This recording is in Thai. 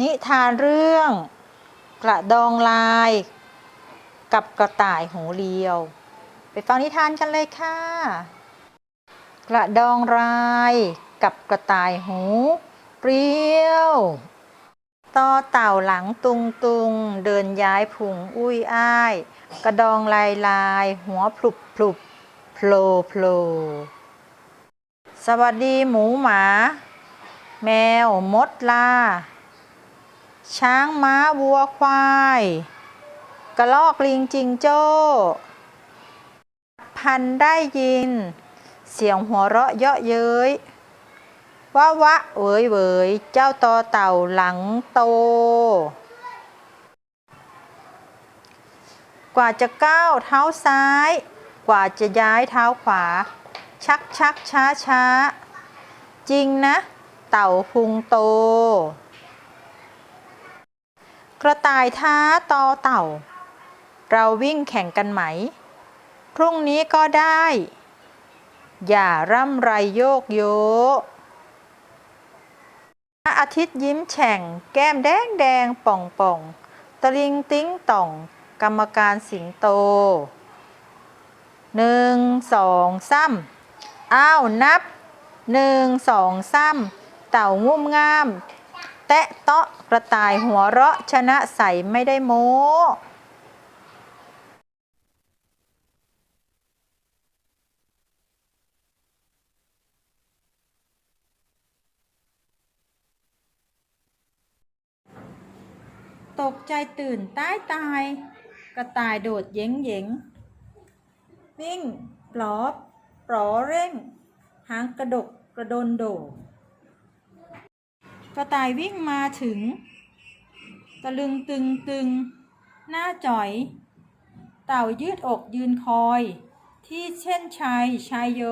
นิทานเรื่อง กระดองลาย กับกระต่ายหูเรียว ไปฟังนิทานกันเลยค่ะ กระดองลายกับกระต่ายหูเรียวต่อเต่าหลังตุงตุงเดินย้ายพุงอุ้ยอ้าย กระดองลายลาย หัวพลุบพลุบโผล่โผล่สวัสดีหมูหมา แมวมดลา ช้างม้าวัวควาย กระลอกลิงจิงโจ้ พันได้ยิน เสียงหัวเราะเยาะเย้ยวะวะเวยเวยเจ้าตอเต่าหลังโต กว่าจะก้าวเท้าซ้าย กว่าจะย้ายเท้าขวา ชักชักช้าช้าจริงนะ เต่าพุงโต กระต่ายท้าตอเต่า เราวิ่งแข่งกันไหม พรุ่งนี้ก็ได้ อย่าร่ำไรโยกโยพระอาทิตย์ยิ้มแฉ่ง แก้มแดงแดงป่องป่องตะลิงติ้งต่อง กรรมการสิงโตหนึ่งสองซ้ำอ้าวนับหนึ่งสองซ้ำเต่างุ่มง่าม ตะเตาะกระต่ายหัวเราะชนะใสไม่ได้โม้ตกใจตื่นตายตาย กระต่ายโดดเย้งเย้งวิ่งปลอบปลอเร่ง หางกระดกกระโดนโดด กระต่ายวิ่งมาถึง ตะลึงตึงตึง หน้าจ่อย เต่ายืดอกยืนคอย ที่เช่นชัยชายโย